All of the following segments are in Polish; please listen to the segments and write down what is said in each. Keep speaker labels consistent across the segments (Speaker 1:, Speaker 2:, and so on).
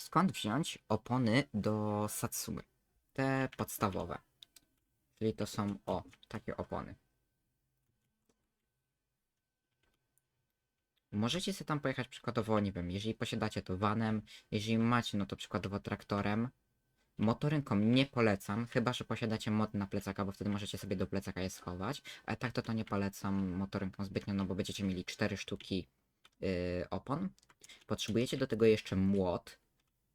Speaker 1: skąd wziąć opony do Satsumy. Te podstawowe. Czyli to są, o, takie opony. Możecie sobie tam pojechać przykładowo, nie wiem, jeżeli posiadacie to vanem, jeżeli macie, no to przykładowo traktorem. Motorynką nie polecam, chyba że posiadacie mod na plecaka, bo wtedy możecie sobie do plecaka je schować. Ale tak to to nie polecam motorynką zbytnio, no bo będziecie mieli 4 sztuki yy, opon. Potrzebujecie do tego jeszcze młot.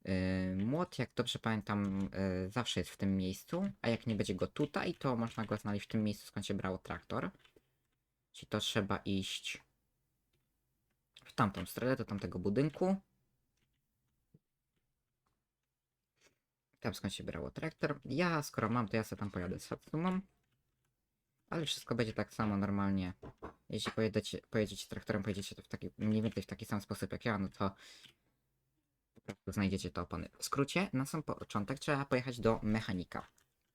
Speaker 1: Yy, młot, jak dobrze pamiętam, yy, zawsze jest w tym miejscu, a jak nie będzie go tutaj, to można go znaleźć w tym miejscu, skąd się brało traktor. Czyli to trzeba iść w tamtą stronę, do tamtego budynku. Tam skąd się brało traktor. Ja, skoro mam, to ja sobie tam pojadę z Satsumą. Ale wszystko będzie tak samo normalnie. Jeśli pojedziecie, pojedziecie traktorem, pojedziecie w taki, mniej więcej w taki sam sposób jak ja, no to prostu znajdziecie te opony. W skrócie, na sam początek trzeba pojechać do mechanika.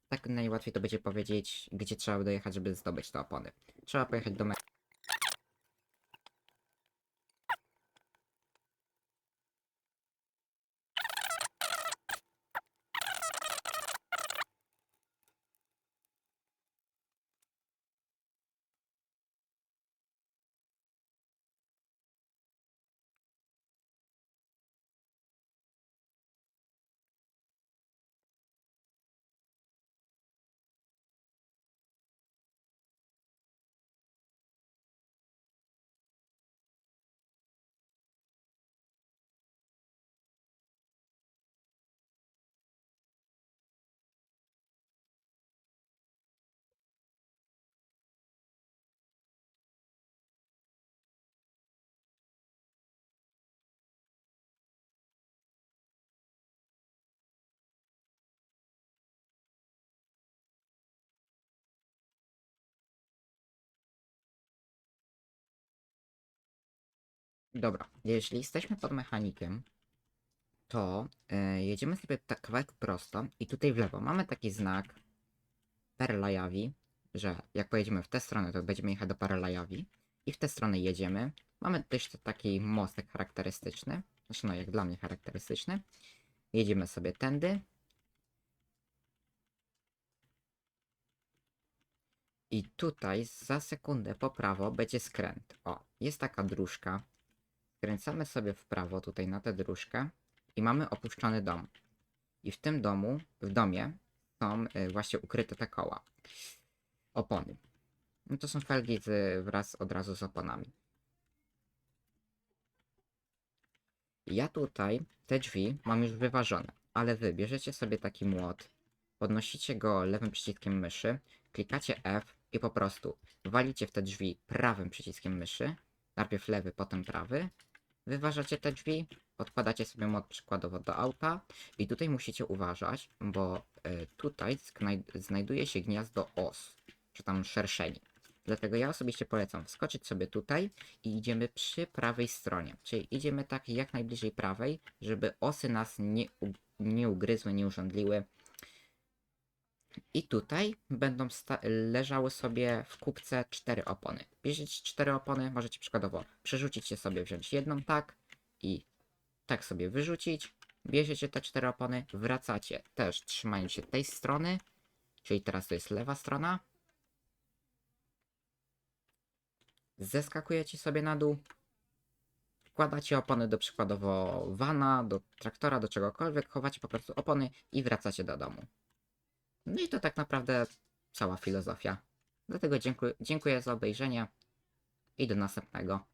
Speaker 1: Tak najłatwiej to będzie powiedzieć, gdzie trzeba dojechać, żeby zdobyć te opony. Trzeba pojechać do mechanika. Dobra, jeśli jesteśmy pod mechanikiem, to e, jedziemy sobie tak kawałek prosto i tutaj w lewo mamy taki znak Perlajawi, że jak pojedziemy w tę stronę, to będziemy jechać do Perlajawi i w tę stronę jedziemy. Mamy też taki mostek charakterystyczny, znaczy no jak dla mnie charakterystyczny. Jedziemy sobie tędy. I tutaj za sekundę po prawo będzie skręt. O, jest taka dróżka. Skręcamy sobie w prawo tutaj na tę dróżkę i mamy opuszczony dom. I w tym domu, w domie są y, właśnie ukryte te koła. Opony. No to są felgi z, wraz od razu z oponami. Ja tutaj te drzwi mam już wyważone, ale wy bierzecie sobie taki młot, podnosicie go lewym przyciskiem myszy, klikacie F i po prostu walicie w te drzwi prawym przyciskiem myszy, najpierw lewy, potem prawy, wyważacie te drzwi, odkładacie sobie mod przykładowo do auta i tutaj musicie uważać, bo y, tutaj znaj znajduje się gniazdo os, czy tam szerszeni. Dlatego ja osobiście polecam wskoczyć sobie tutaj i idziemy przy prawej stronie. Czyli idziemy tak jak najbliżej prawej, żeby osy nas nie, nie ugryzły, nie urządliły. I tutaj będą leżały sobie w kubce cztery opony. Bierzecie cztery opony, możecie przykładowo przerzucić je sobie, wziąć jedną tak i tak sobie wyrzucić. Bierzecie te cztery opony, wracacie też trzymając się tej strony, czyli teraz to jest lewa strona. Zeskakujecie sobie na dół. Wkładacie opony do przykładowo vana, do traktora, do czegokolwiek, chowacie po prostu opony i wracacie do domu. No i to tak naprawdę cała filozofia. Dlatego dziękuję, dziękuję za obejrzenie i do następnego.